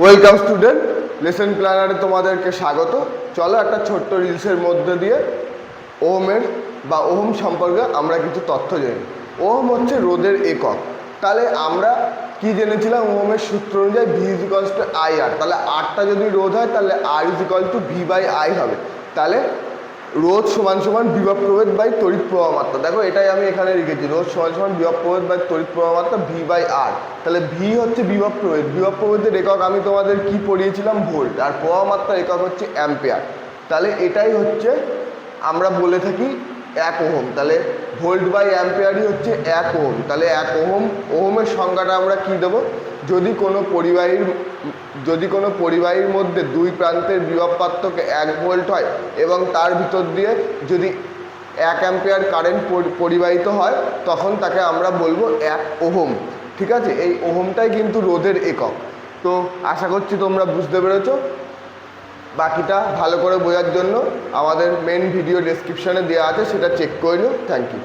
Welcome student lesson প্ল্যানারে তোমাদেরকে স্বাগত। চলো একটা ছোট্ট রিলসের মধ্যে দিয়ে ওহমের বা ওহম সম্পর্কে আমরা কিছু তথ্য জানি ওহম হচ্ছে রোদের একক। তাহলে আমরা কি জেনেছিলাম? ওহমের সূত্র অনুযায়ী V equals to I R তাহলে আরটা যদি রোদ হয়, তাহলে আর ইজিকল টু ভি বাই আই হবে। তাহলে রোধ সমান সমান বিভব প্রভেদ বাই তড়িৎ প্রবাহ মাত্রা। দেখো, এটাই আমি এখানে লিখেছি রোধ সমান সমান বিভব প্রভেদ বাই তড়িৎ প্রবাহ মাত্রা ভি বাই আর তাহলে ভি হচ্ছে বিভব প্রভেদ। বিভব প্রভেদের একক আমি তোমাদের কি পড়িয়েছিলাম? ভোল্ট। আর প্রবাহ মাত্রার একক হচ্ছে অ্যাম্পিয়ার। তাহলে এটাই হচ্ছে, আমরা বলে থাকি এক ওহম। তাহলে ভোল্ট বাই অ্যাম্পিয়ারই হচ্ছে এক ওহম। তাহলে এক ওহম, ওহমের সংজ্ঞাটা আমরা কি দেবো? যদি কোনো পরিবাহীর, যদি কোনো পরিবাহীর মধ্যে দুই প্রান্তের বিভব পার্থক্য এক ভোল্ট হয় এবং তার ভিতর দিয়ে যদি এক অ্যাম্পিয়ার কারেন্ট পরিবাহিত হয়, তখন তাকে আমরা বলব এক ওহম। ঠিক আছে? এই ওহমটাই কিন্তু রোধের একক। তো আশা করছি তোমরা বুঝতে পেরেছ। বাকিটা ভালো করে বোঝার জন্য আমাদের মেন ভিডিও ডেসক্রিপশানে দেওয়া আছে, সেটা চেক করে নিও। Thank you